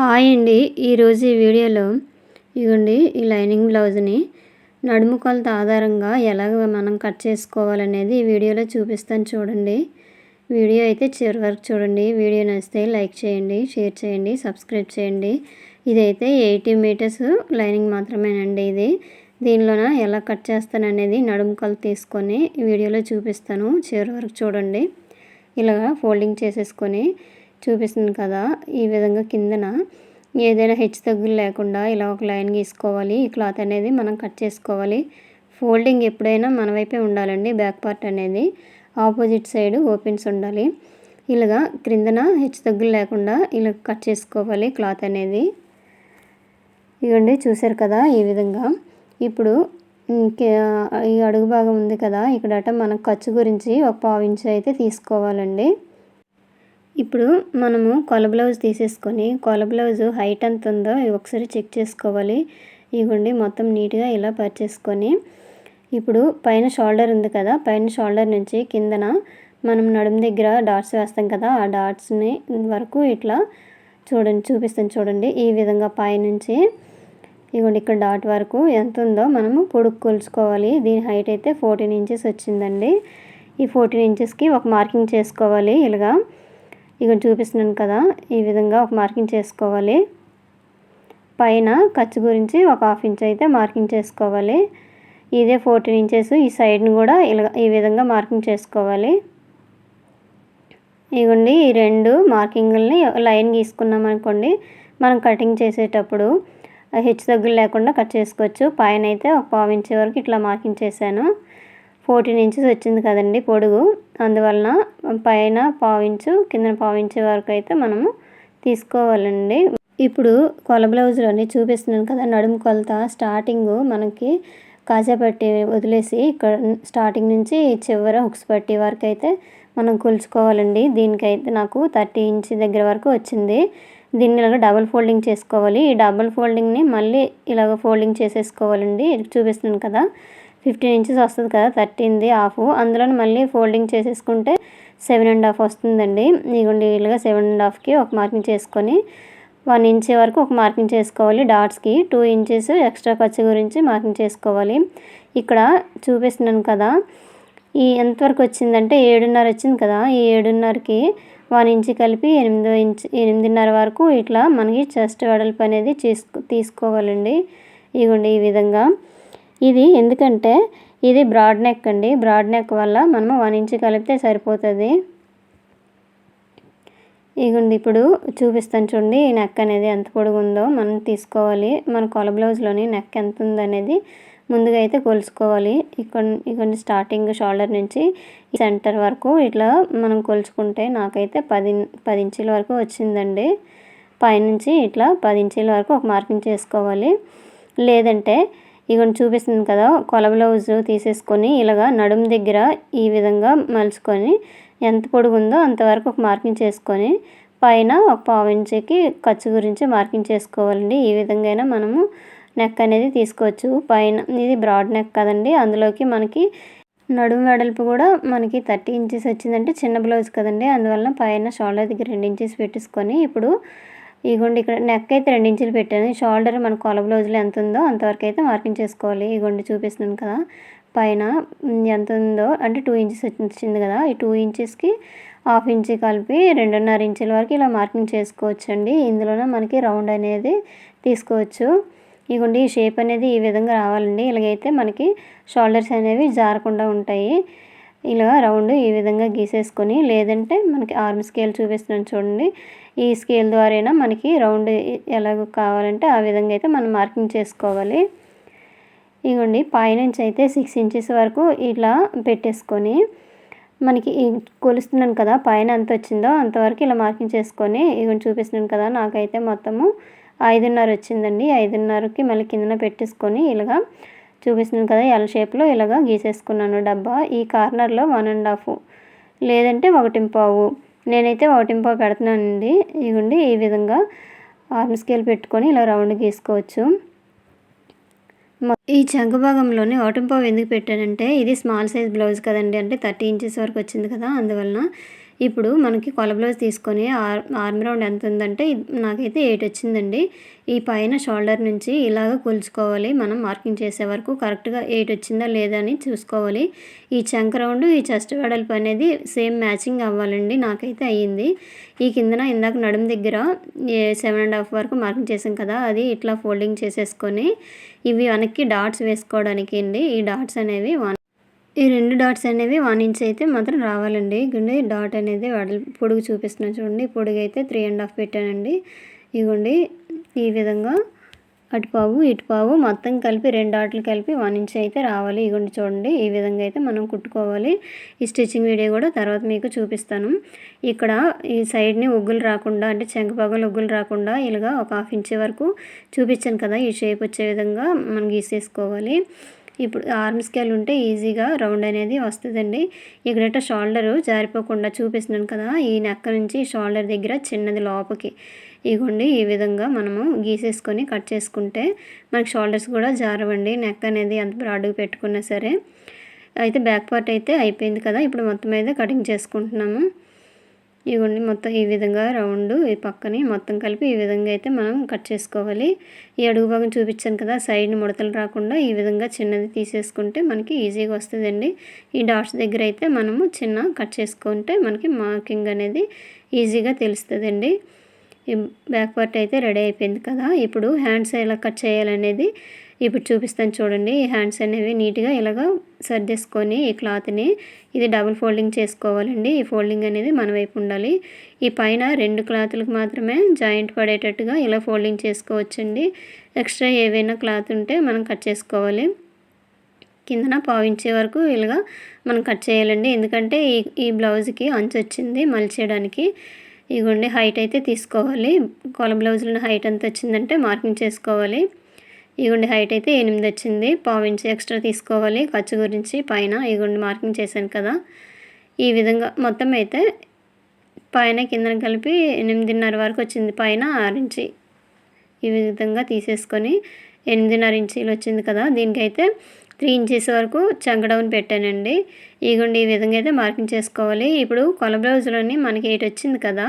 Hi అండి. ఈరోజు ఈ వీడియోలో ఇదిగోండి ఈ లైనింగ్ బ్లౌజ్ని నడుము కొలత ఆధారంగా ఎలాగ మనం కట్ చేసుకోవాలనేది ఈ వీడియోలో చూపిస్తాను చూడండి. వీడియో అయితే చివరి వరకు చూడండి. వీడియో నచ్చితే లైక్ చేయండి షేర్ చేయండి సబ్స్క్రైబ్ చేయండి. ఇదైతే ఎయిటీ మీటర్స్ లైనింగ్ మాత్రమేనండి ఇది. దీనిలోన ఎలా కట్ చేస్తాననేది నడుము కొలత తీసుకొని వీడియోలో చూపిస్తాను చివరి వరకు చూడండి. ఇలాగా ఫోల్డింగ్ చేసేసుకొని చూపిస్తుంది కదా ఈ విధంగా కిందన ఏదైనా హెచ్చు తగ్గులు లేకుండా ఇలా ఒక లైన్ గీసుకోవాలి. ఈ క్లాత్ అనేది మనం కట్ చేసుకోవాలి. ఫోల్డింగ్ ఎప్పుడైనా మన వైపే ఉండాలండి బ్యాక్ పార్ట్ అనేది. ఆపోజిట్ సైడ్ ఓపెన్స్ ఉండాలి. ఇలాగా క్రిందన హెచ్చు తగ్గులు లేకుండా ఇలా కట్ చేసుకోవాలి క్లాత్ అనేది. ఇవ్వండి చూసారు కదా ఈ విధంగా. ఇప్పుడు ఈ అడుగు భాగం ఉంది కదా ఇక్కడట మనం ఖర్చు గురించి ఒక పావు ఇంచు అయితే తీసుకోవాలండి. ఇప్పుడు మనము కొల బ్లౌజ్ తీసేసుకొని కొల బ్లౌజ్ హైట్ ఎంత ఉందో ఒకసారి చెక్ చేసుకోవాలి. ఇవ్వండి మొత్తం నీట్గా ఇలా పరిచేసుకొని ఇప్పుడు పైన షోల్డర్ ఉంది కదా పైన షోల్డర్ నుంచి కిందన మనం నడుము దగ్గర డాట్స్ వేస్తాం కదా ఆ డాట్స్ని వరకు ఇట్లా చూడండి చూపిస్తాను చూడండి. ఈ విధంగా పైనుంచి ఇవ్వండి ఇక్కడ డాట్ వరకు ఎంత ఉందో మనము పొడుగు కొలుచుకోవాలి. దీని హైట్ అయితే ఫోర్టీన్ ఇంచెస్ వచ్చిందండి. ఈ ఫోర్టీన్ ఇంచెస్కి ఒక మార్కింగ్ చేసుకోవాలి ఇలాగా. ఇక్కడ చూపిస్తున్నాను కదా ఈ విధంగా ఒక మార్కింగ్ చేసుకోవాలి. పైన ఖర్చు గురించి ఒక హాఫ్ ఇంచ్ అయితే మార్కింగ్ చేసుకోవాలి. ఇదే ఫోర్టీన్ ఇంచెస్ ఈ సైడ్ని కూడా ఇలా ఈ విధంగా మార్కింగ్ చేసుకోవాలి. ఇవ్వండి ఈ రెండు మార్కింగ్ని లైన్ గీసుకున్నాం అనుకోండి మనం కటింగ్ చేసేటప్పుడు హెచ్చు తగ్గులు లేకుండా కట్ చేసుకోవచ్చు. పైన అయితే ఒక పావు ఇంచ్ వరకు ఇట్లా మార్కింగ్ చేశాను. ఫోర్టీన్ ఇంచెస్ వచ్చింది కదండి పొడుగు. అందువలన పైన పావించు కింద పావించే వరకు అయితే మనము తీసుకోవాలండి. ఇప్పుడు కొల బ్లౌజ్లోని చూపిస్తున్నాను కదా నడుము కొలత స్టార్టింగ్ మనకి కాజాపట్టి వదిలేసి ఇక్కడ స్టార్టింగ్ నుంచి చివర హుక్స్ పట్టి వరకు అయితే మనం కొలుచుకోవాలండి. దీనికైతే నాకు థర్టీ ఇంచ్ దగ్గర వరకు వచ్చింది. దీన్ని ఇలాగ డబుల్ ఫోల్డింగ్ చేసుకోవాలి. ఈ డబుల్ ఫోల్డింగ్ని మళ్ళీ ఇలాగ ఫోల్డింగ్ చేసేసుకోవాలండి. చూపిస్తున్నాను కదా. ఫిఫ్టీన్ ఇంచెస్ వస్తుంది కదా థర్టీన్ది హాఫ్ అందులో మళ్ళీ ఫోల్డింగ్ చేసేసుకుంటే సెవెన్ అండ్ హాఫ్ వస్తుందండి. ఇదిగోండి ఇలాగా సెవెన్ అండ్ హాఫ్కి ఒక మార్కింగ్ చేసుకొని వన్ ఇంచ్ వరకు ఒక మార్కింగ్ చేసుకోవాలి డాట్స్కి టూ ఇంచెస్ ఎక్స్ట్రా ఖర్చు గురించి మార్కింగ్ చేసుకోవాలి. ఇక్కడ చూపిస్తున్నాను కదా ఈ ఎంతవరకు వచ్చిందంటే ఏడున్నర వచ్చింది కదా ఈ ఏడున్నరకి వన్ ఇంచ్ కలిపి ఎనిమిదో ఇంచ్ ఎనిమిదిన్నర వరకు ఇట్లా మనకి చెస్ట్ వెడల్పు అనేది చేసుకో తీసుకోవాలండి. ఇగోండి ఈ విధంగా. ఇది ఎందుకంటే ఇది బ్రాడ్ నెక్ అండి. బ్రాడ్ నెక్ వల్ల మనము వన్ ఇంచ్ కలిపితే సరిపోతుంది. ఇగుండి ఇప్పుడు చూపిస్తాను చూడండి ఈ నెక్ అనేది ఎంత పొడుగుందో మనం తీసుకోవాలి. మన కొల బ్లౌజ్లోని నెక్ ఎంత ఉందనేది ముందుగా అయితే కొలుసుకోవాలి ఇక్కడ ఇక్కడ స్టార్టింగ్ షోల్డర్ నుంచి సెంటర్ వరకు ఇట్లా మనం కొలుచుకుంటే నాకైతే పది పది ఇంచుల వరకు వచ్చిందండి. పైనుంచి ఇట్లా పది ఇంచుల వరకు ఒక మార్కింగ్ చేసుకోవాలి. లేదంటే ఇగోండి చూపిస్తుంది కదా కొల బ్లౌజ్ తీసేసుకొని ఇలాగా నడుము దగ్గర ఈ విధంగా మలుచుకొని ఎంత పొడుగు ఉందో అంతవరకు ఒక మార్కింగ్ చేసుకొని పైన ఒక పావు ఇంచుకి ఖర్చు గురించి మార్కింగ్ చేసుకోవాలండి. ఈ విధంగా మనము నెక్ అనేది తీసుకోవచ్చు. పైన ఇది బ్రాడ్ నెక్ కదండి అందులోకి మనకి నడుము వెడల్పు కూడా మనకి థర్టీ ఇంచెస్ వచ్చిందంటే చిన్న బ్లౌజ్ కదండి అందువల్ల పైన షోల్డర్ దగ్గర రెండు ఇంచెస్ పెట్టేసుకొని ఇప్పుడు ఇగోండి ఇక్కడ నెక్ అయితే రెండు ఇంచులు పెట్టాను. షోల్డర్ మన కొల బ్లౌజ్లో ఎంత ఉందో అంతవరకు అయితే మార్కింగ్ చేసుకోవాలి. ఇగోండి చూపిస్తున్నాను కదా. పైన ఎంత ఉందో అంటే టూ ఇంచెస్ వచ్చింది కదా. ఈ టూ ఇంచెస్కి హాఫ్ ఇంచ్ కలిపి రెండున్నర ఇంచుల వరకు ఇలా మార్కింగ్ చేసుకోవచ్చు అండి ఇందులోనే మనకి రౌండ్ అనేది తీసుకోవచ్చు. ఇగోండి ఈ షేప్ అనేది ఈ విధంగా రావాలండి. ఇలాగైతే మనకి షోల్డర్స్ అనేవి జారకుండా ఉంటాయి. ఇలా రౌండ్ ఈ విధంగా గీసేసుకొని లేదంటే మనకి ఆర్మ్ స్కేల్ చూపిస్తున్నాను చూడండి. ఈ స్కేల్ ద్వారా మనకి రౌండ్ ఎలాగో కావాలంటే ఆ విధంగా అయితే మనం మార్కింగ్ చేసుకోవాలి. ఇగోండి పైనుంచి అయితే సిక్స్ ఇంచెస్ వరకు ఇట్లా పెట్టేసుకొని మనకి కొలుస్తున్నాను కదా పైన ఎంత వచ్చిందో అంతవరకు ఇలా మార్కింగ్ చేసుకొని ఇగోండి చూపిస్తున్నాను కదా నాకైతే మొత్తము ఐదున్నర వచ్చిందండి. ఐదున్నరకి మళ్ళీ కిందన పెట్టేసుకొని ఇలాగా చూపిస్తున్నాను కదా ఎల్ షేప్లో ఇలాగా గీసేసుకున్నాను డబ్బా. ఈ కార్నర్లో వన్ అండ్ హాఫ్ లేదంటే ఒకటి పావు. నేనైతే ఒకటి పెడుతున్నానండి ఇవ్వండి ఈ విధంగా ఆర్మ్ స్కేల్ పెట్టుకొని ఇలా రౌండ్ గీసుకోవచ్చు. ఈ చంక భాగంలోనే పావు ఎందుకు పెట్టానంటే ఇది స్మాల్ సైజ్ బ్లౌజ్ కదండి. అంటే థర్టీ ఇంచెస్ వరకు వచ్చింది కదా అందువలన ఇప్పుడు మనకి కొల బ్లౌజ్ తీసుకొని ఆర్ ఆర్మ్ రౌండ్ ఎంత ఉందంటే నాకైతే ఎయిట్ వచ్చిందండి. ఈ పైన షోల్డర్ నుంచి ఇలాగ కొలుచుకోవాలి. మనం మార్కింగ్ చేసే వరకు కరెక్ట్గా ఎయిట్ వచ్చిందా లేదా అని చూసుకోవాలి. ఈ చంక రౌండ్ ఈ చెస్ట్ వెడల్పు అనేది సేమ్ మ్యాచింగ్ అవ్వాలండి. నాకైతే అయ్యింది. ఈ కిందన ఇందాక నడుము దగ్గర సెవెన్ అండ్ హాఫ్ వరకు మార్కింగ్ చేసాం కదా అది ఇట్లా ఫోల్డింగ్ చేసేసుకొని ఇవి వెనక్కి డాట్స్ వేసుకోవడానికి అండి ఈ డాట్స్ అనేవి ఈ రెండు డాట్స్ అనేవి వన్ ఇంచ్ అయితే మాత్రం రావాలండి. ఇగండి డాట్ అనేది వడల్ పొడుగు చూపిస్తున్నాను చూడండి. పొడుగు అయితే త్రీ అండ్ హాఫ్ పెట్టానండి. ఇగోండి ఈ విధంగా అటుపావు ఇటుపావు మొత్తం కలిపి రెండు డాట్లు కలిపి వన్ ఇంచ్ అయితే రావాలి. ఇగోండి చూడండి ఈ విధంగా అయితే మనం కుట్టుకోవాలి. ఈ స్టిచ్చింగ్ వీడియో కూడా తర్వాత మీకు చూపిస్తాను. ఇక్కడ ఈ సైడ్ని ఉగ్గులు రాకుండా అంటే చెంకపగలు ఉగ్గులు రాకుండా ఇలాగా ఒక హాఫ్ ఇంచ్ వరకు చూపించాను కదా ఈ షేప్ వచ్చే విధంగా మనం గీసేసుకోవాలి. ఇప్పుడు ఆర్మ్ స్కేల్ ఉంటే ఈజీగా రౌండ్ అనేది వస్తుందండి. ఇక్కడట షోల్డరు జారిపోకుండా చూపిస్తున్నాను కదా ఈ నెక్క నుంచి షోల్డర్ దగ్గర చిన్నది లోపకి. ఇగోండి ఈ విధంగా మనము గీసేసుకొని కట్ చేసుకుంటే మనకి షోల్డర్స్ కూడా జారవండి నెక్ అనేది ఎంత బ్రాడ్గా పెట్టుకున్నా సరే. అయితే బ్యాక్ పార్ట్ అయితే అయిపోయింది కదా ఇప్పుడు మొత్తం అయితే కటింగ్ చేసుకుంటున్నాము. ఇవ్వండి మొత్తం ఈ విధంగా రౌండ్ ఈ పక్కని మొత్తం కలిపి ఈ విధంగా అయితే మనం కట్ చేసుకోవాలి. ఈ అడుగు భాగం చూపించాను కదా సైడ్ ముడతలు రాకుండా ఈ విధంగా చిన్నది తీసేసుకుంటే మనకి ఈజీగా వస్తుందండి. ఈ డాట్స్ దగ్గర అయితే మనము చిన్న కట్ చేసుకుంటే మనకి మార్కింగ్ అనేది ఈజీగా తెలుస్తుందండి. ఈ బ్యాక్ పార్ట్ అయితే రెడీ అయిపోయింది కదా ఇప్పుడు హ్యాండ్స్ ఎలా కట్ చేయాలనేది ఇప్పుడు చూపిస్తాను చూడండి. ఈ హ్యాండ్స్ అనేవి నీట్గా ఇలాగ సర్దేసుకొని ఈ క్లాత్ని ఇది డబుల్ ఫోల్డింగ్ చేసుకోవాలండి. ఈ ఫోల్డింగ్ అనేది మన వైపు ఉండాలి. ఈ పైన రెండు క్లాతులకు మాత్రమే జాయింట్ పడేటట్టుగా ఇలా ఫోల్డింగ్ చేసుకోవచ్చండి. ఎక్స్ట్రా ఏవైనా క్లాత్ ఉంటే మనం కట్ చేసుకోవాలి. కిందన పావించే వరకు ఇలాగా మనం కట్ చేయాలండి. ఎందుకంటే ఈ ఈ బ్లౌజ్కి అంచు వచ్చింది మలిచేయడానికి. ఇగోండి హైట్ అయితే తీసుకోవాలి. కొల బ్లౌజ్లను హైట్ ఎంత వచ్చిందంటే మార్కింగ్ చేసుకోవాలి. ఇగుండి హైట్ అయితే ఎనిమిది వచ్చింది. పావు ఎక్స్ట్రా తీసుకోవాలి. ఖర్చు గురించి పైన ఇగుండి మార్కింగ్ చేశాను కదా. ఈ విధంగా మొత్తం అయితే పైన కింద కలిపి ఎనిమిదిన్నర వరకు వచ్చింది. పైన ఆరించి ఈ విధంగా తీసేసుకొని ఎనిమిదిన్నర ఇంచీలు వచ్చింది కదా. దీనికైతే త్రీ ఇంచెస్ వరకు చంకడౌన్ పెట్టానండి. ఇగోండి ఈ విధంగా అయితే మార్కింగ్ చేసుకోవాలి. ఇప్పుడు కొల బ్లౌజ్లోని మనకి ఎయిట్ వచ్చింది కదా.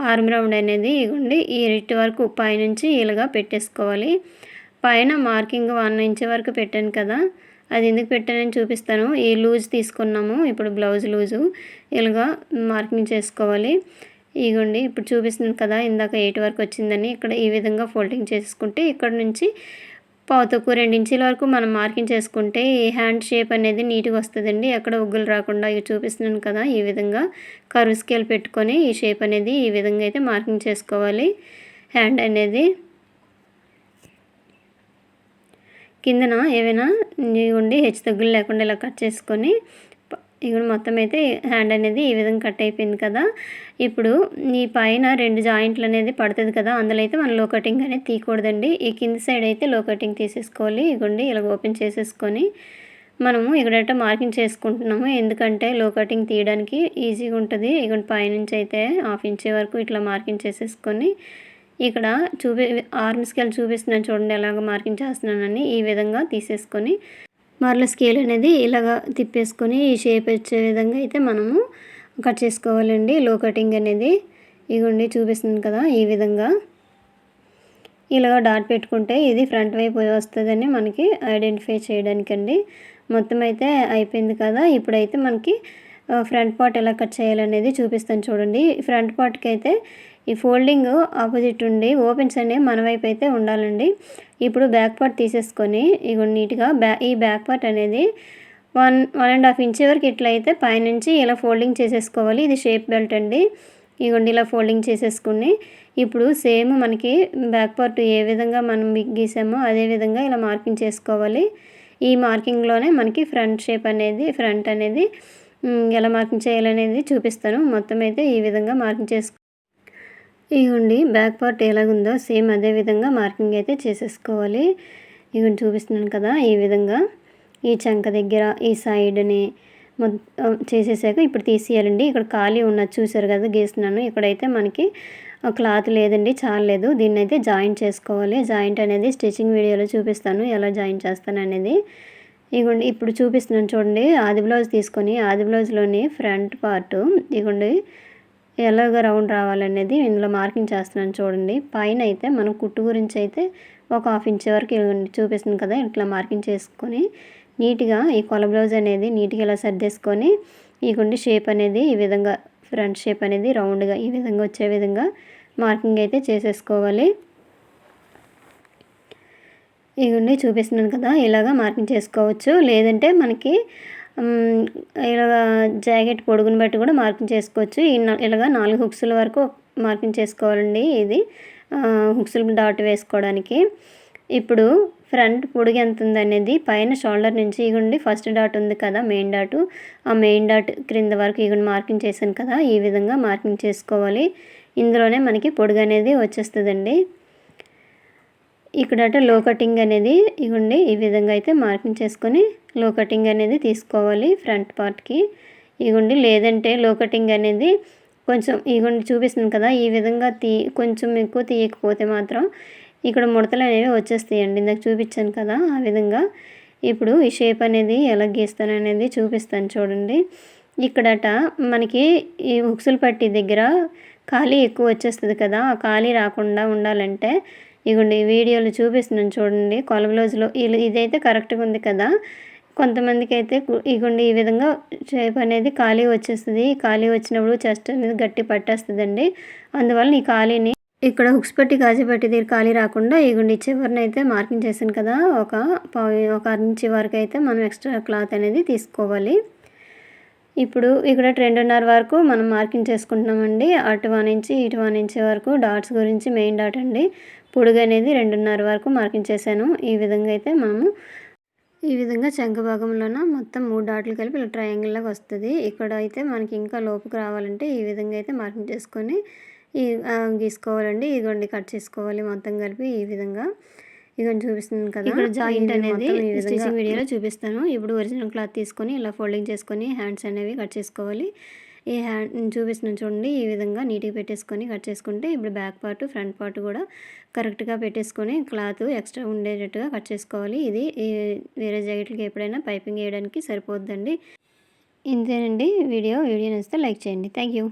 ఆర్మ్ రౌండ్ అనేది ఇగోండి ఈ ఎయిట్ వరకు పైనుంచి ఇలాగా పెట్టేసుకోవాలి. పైన మార్కింగ్ వన్ ఇంచ్ వరకు పెట్టాను కదా అది ఎందుకు పెట్టానని చూపిస్తాను. ఈ లూజ్ తీసుకున్నాము ఇప్పుడు బ్లౌజ్ లూజు. ఇలాగా మార్కింగ్ చేసుకోవాలి. ఇగోండి ఇప్పుడు చూపిస్తున్నాను కదా ఇందాక ఎయిట్ వరకు వచ్చిందని. ఇక్కడ ఈ విధంగా ఫోల్డింగ్ చేసుకుంటే ఇక్కడ నుంచి పావుతక్కువ రెండు ఇంచుల వరకు మనం మార్కింగ్ చేసుకుంటే ఈ హ్యాండ్ షేప్ అనేది నీట్గా వస్తుందండి. ఎక్కడ ఉగ్గులు రాకుండా ఇవి చూపిస్తున్నాను కదా ఈ విధంగా కరువు స్కేల్ పెట్టుకొని ఈ షేప్ అనేది ఈ విధంగా అయితే మార్కింగ్ చేసుకోవాలి. హ్యాండ్ అనేది కిందన ఏవైనా ఉండి హెచ్చు తగ్గులు లేకుండా ఇలా కట్ చేసుకొని ఇక్కడ మొత్తం అయితే హ్యాండ్ అనేది ఈ విధంగా కట్ అయిపోయింది కదా. ఇప్పుడు ఈ పైన రెండు జాయింట్లు అనేది పడుతుంది కదా. అందులో అయితే మనం లో కటింగ్ అనేది తీయకూడదండి. ఈ కింది సైడ్ అయితే లో కటింగ్ తీసేసుకోవాలి. ఇగోండి ఇలా ఓపెన్ చేసేసుకొని మనము ఇక్కడైతే మార్కింగ్ చేసుకుంటున్నాము. ఎందుకంటే లో కటింగ్ తీయడానికి ఈజీగా ఉంటుంది. ఇక్కడ పైనుంచి అయితే హాఫ్ ఇంచ్ వరకు ఇట్లా మార్కింగ్ చేసేసుకొని ఇక్కడ చూపి ఆర్మ్ స్కేల్ చూపిస్తున్నాను చూడండి ఎలాగ మార్కింగ్ చేస్తున్నానని ఈ విధంగా తీసేసుకొని మరల స్కేల్ అనేది ఇలాగ తిప్పేసుకొని ఈ షేప్ వచ్చే విధంగా అయితే మనము కట్ చేసుకోవాలండి. లో కటింగ్ అనేది ఇగోండి చూపిస్తుంది కదా ఈ విధంగా. ఇలాగ డాట్ పెట్టుకుంటే ఇది ఫ్రంట్ వైపు వస్తుందని మనకి ఐడెంటిఫై చేయడానికండి. మొత్తం అయితే అయిపోయింది కదా. ఇప్పుడైతే మనకి ఫ్రంట్ పార్ట్ ఎలా కట్ చేయాలనేది చూపిస్తాను చూడండి. ఫ్రంట్ పార్ట్కి అయితే ఈ ఫోల్డింగ్ ఆపోజిట్ ఉండి ఓపెన్స్ అనేవి మన వైపు అయితే ఉండాలండి. ఇప్పుడు బ్యాక్ పార్ట్ తీసేసుకొని ఇక నీట్గా బ్యా ఈ బ్యాక్ పార్ట్ అనేది one one and half inch వరకు ఇట్లా అయితే పైనుంచి ఇలా ఫోల్డింగ్ చేసేసుకోవాలి. ఇది షేప్ బెల్ట్ అండి. ఇగోండి ఇలా ఫోల్డింగ్ చేసేసుకుని ఇప్పుడు సేమ్ మనకి బ్యాక్ పార్ట్ ఏ విధంగా మనం గీసామో అదే విధంగా ఇలా మార్కింగ్ చేసుకోవాలి. ఈ మార్కింగ్లోనే మనకి ఫ్రంట్ షేప్ అనేది ఫ్రంట్ అనేది ఎలా మార్కింగ్ చేయాలనేది చూపిస్తాను. మొత్తం అయితే ఈ విధంగా మార్కింగ్ చేసుకో ఇగోండి బ్యాక్ పార్ట్ ఎలాగుందో సేమ్ అదే విధంగా మార్కింగ్ అయితే చేసేసుకోవాలి. ఇగోండి చూపిస్తున్నాను కదా ఈ విధంగా. ఈ చంక దగ్గర ఈ సైడ్ని మొత్తం చేసేసాక ఇప్పుడు తీసేయాలండి. ఇక్కడ ఖాళీ ఉన్నది చూసారు కదా గీస్తున్నాను. ఇక్కడైతే మనకి క్లాత్ లేదండి చాలలేదు దీన్ని అయితే జాయింట్ చేసుకోవాలి. జాయింట్ అనేది స్టిచ్చింగ్ వీడియోలో చూపిస్తాను ఎలా జాయింట్ చేస్తాను అనేది ఇగోండి ఇప్పుడు చూపిస్తున్నాను చూడండి. ఆది బ్లౌజ్ తీసుకొని ఆది బ్లౌజ్లోని ఫ్రంట్ పార్ట్ ఇగోండి ఎలాగ రౌండ్ రావాలనేది ఇందులో మార్కింగ్ చేస్తున్నాను చూడండి. పైన అయితే మనం కుట్టు గురించి అయితే ఒక హాఫ్ ఇంచ్ వరకు చూపిస్తుంది కదా ఇట్లా మార్కింగ్ చేసుకొని నీట్గా ఈ కొల బ్లౌజ్ అనేది నీట్గా ఇలా సర్దేసుకొని ఈ గుండి షేప్ అనేది ఈ విధంగా ఫ్రంట్ షేప్ అనేది రౌండ్గా ఈ విధంగా వచ్చే విధంగా మార్కింగ్ అయితే చేసేసుకోవాలి. ఇవన్నీ చూపిస్తున్నాను కదా ఇలాగా మార్కింగ్ చేసుకోవచ్చు. లేదంటే మనకి ఇలాగ జాకెట్ పొడుగుని బట్టి కూడా మార్కింగ్ చేసుకోవచ్చు. ఇలాగ నాలుగు హుక్స్ల వరకు మార్కింగ్ చేసుకోవాలండి ఇది. హుక్స్లు డాట్ వేసుకోవడానికి. ఇప్పుడు ఫ్రంట్ పొడుగు ఎంత ఉంది అనేది పైన షోల్డర్ నుంచి ఇగుండి ఫస్ట్ డాట్ ఉంది కదా మెయిన్ డాట్. ఆ మెయిన్ డాట్ క్రింద వరకు ఇగుండి మార్కింగ్ చేశాను కదా ఈ విధంగా మార్కింగ్ చేసుకోవాలి. ఇందులోనే మనకి పొడుగు అనేది వచ్చేస్తుందండి. ఇక్కడట లో కటింగ్ అనేది ఇవ్వండి ఈ విధంగా అయితే మార్కింగ్ చేసుకొని లో కటింగ్ అనేది తీసుకోవాలి ఫ్రంట్ పార్ట్కి ఇగుండి లేదంటే లో కటింగ్ అనేది కొంచెం ఇగుండి చూపిస్తుంది కదా ఈ విధంగా తీ కొంచెం ఎక్కువ తీయకపోతే మాత్రం ఇక్కడ ముడతలు అనేవి వచ్చేస్తాయండి. ఇందాక చూపించాను కదా ఆ విధంగా. ఇప్పుడు ఈ షేప్ అనేది ఎలా గీస్తాను అనేది చూపిస్తాను చూడండి. ఇక్కడట మనకి ఈ హుక్సులు పట్టి దగ్గర ఖాళీ ఎక్కువ వచ్చేస్తుంది కదా ఆ ఖాళీ రాకుండా ఉండాలంటే ఇగోండి వీడియోలు చూపిస్తున్నాను చూడండి. కొల బ్లౌజ్లో ఇదైతే కరెక్ట్గా ఉంది కదా. కొంతమందికి అయితే ఇగోండి ఈ విధంగా షేప్ అనేది ఖాళీ వచ్చేస్తుంది. ఖాళీ వచ్చినప్పుడు చెస్ట్ అనేది గట్టి పట్టేస్తుందండి. అందువల్ల ఈ ఖాళీని ఇక్కడ హుక్స్ పెట్టి గాజు పెట్టి దగ్గర ఖాళీ రాకుండా ఇగుండి చివరిని అయితే మార్కింగ్ చేశాను కదా. ఒక పావు ఒక ఇంచి వరకు అయితే మనం ఎక్స్ట్రా క్లాత్ అనేది తీసుకోవాలి. ఇప్పుడు ఇక్కడ రెండున్నర వరకు మనం మార్కింగ్ చేసుకుంటున్నామండి. అటు వన్ ఇంచి ఇటు వన్ ఇంచి వరకు డాట్స్ గురించి మెయిన్ డాట్ అండి. పొడుగు అనేది రెండున్నర వరకు మార్కింగ్ చేశాను. ఈ విధంగా అయితే మనము ఈ విధంగా చంక భాగంలోన మొత్తం మూడు డాట్లు కలిపి ఇలా ట్రయాంగిల్ లాగా వస్తుంది. ఇక్కడ అయితే మనకి ఇంకా లోపుకు రావాలంటే ఈ విధంగా అయితే మార్కింగ్ చేసుకొని ఈ గీసుకోవాలండి. ఇదిగోండి కట్ చేసుకోవాలి మొత్తం కలిపి ఈ విధంగా. ఇదిగోండి చూపిస్తుంది కదా. ఇక్కడ జాయింట్ అనేది స్టిచింగ్ వీడియోలో చూపిస్తాను. ఇప్పుడు ఒరిజినల్ క్లాత్ తీసుకొని ఇలా ఫోల్డింగ్ చేసుకొని హ్యాండ్స్ అనేవి కట్ చేసుకోవాలి. ఈ హ్యాండ్ చూపిస్తున్నాను చూడండి ఈ విధంగా నీట్గా పెట్టేసుకొని కట్ చేసుకుంటే ఇప్పుడు బ్యాక్ పార్ట్ ఫ్రంట్ పార్ట్ కూడా కరెక్ట్గా పెట్టేసుకొని క్లాత్ ఎక్స్ట్రా ఉండేటట్టుగా కట్ చేసుకోవాలి. ఇది వేరే జాకెట్లకి ఎప్పుడైనా పైపింగ్ వేయడానికి సరిపోద్దండి. ఇంతేనండి వీడియో. వీడియో నచ్చితే లైక్ చేయండి. Thank you.